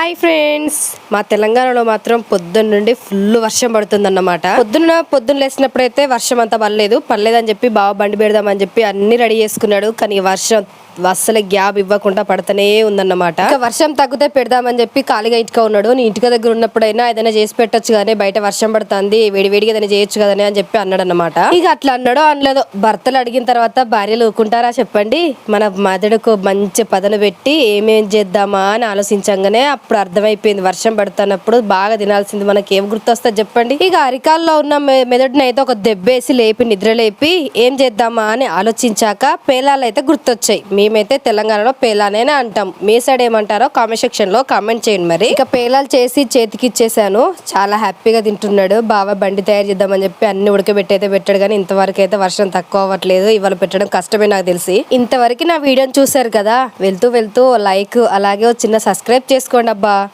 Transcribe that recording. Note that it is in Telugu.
Hi friends. మా తెలంగాణలో మాత్రం పొద్దున్న నుండి ఫుల్ వర్షం పడుతుందన్నమాట. పొద్దున్న పొద్దున్న లేసినప్పుడైతే వర్షం అంతా పడలేదు. పడలేదని చెప్పి బావ బండి పెడదామని చెప్పి అన్ని రెడీ చేసుకున్నాడు. కానీ వర్షం అస్సలు గ్యాప్ ఇవ్వకుండా పడుతూనే ఉందన్నమాట. ఇంకా వర్షం తగ్గితే పెడదామని చెప్పి ఖాళీగా ఇటుక ఉన్నాడు. నీ ఇంటికి దగ్గర ఉన్నప్పుడైనా ఏదైనా చేసి పెట్టొచ్చు కానీ బయట వర్షం పడుతుంది. వేడివేడిగా ఏదైనా చేయొచ్చు కదని అని చెప్పి అన్నాడు అనమాట ఇక అట్లా అన్నాడో అనలేదో భర్తలు అడిగిన తర్వాత భార్యలు ఊకుంటారా చెప్పండి. మన మెదడుకు మంచి పదను పెట్టి ఏమేం చేద్దామా అని ఆలోచించంగానే అప్పుడు అర్థమైపోయింది. వర్షం పడుతున్నప్పుడు బాగా తినాల్సింది మనకి. ఏం గుర్తొస్తా చెప్పండి? ఇక అరికాల్లో ఉన్న మె- మెదడుని అయితే ఒక దెబ్బేసి లేపి నిద్ర లేపి ఏం చేద్దామా అని ఆలోచించాక పేలాలు అయితే గుర్తొచ్చాయి. మేమైతే తెలంగాణలో పేలానే అంటాం. మీ సైడ్ ఏమంటారో కామెంట్ సెక్షన్లో కామెంట్ చేయండి మరి. ఇక పేలాలు చేసి చేతికి ఇచ్చేసాను చాలా హ్యాపీగా తింటున్నాడు. బాగా బండి తయారు చేద్దామని చెప్పి అన్ని ఉడకబెట్టి అయితే పెట్టాడు కానీ ఇంతవరకు అయితే వర్షం తక్కువ అవ్వట్లేదు. ఇవాళ పెట్టడం కష్టమే నాకు తెలిసి. ఇంతవరకు నా వీడియోని చూసారు కదా? వెళ్తూ వెళ్తూ లైక్ అలాగే చిన్న సబ్స్క్రైబ్ చేసుకోండి Баба.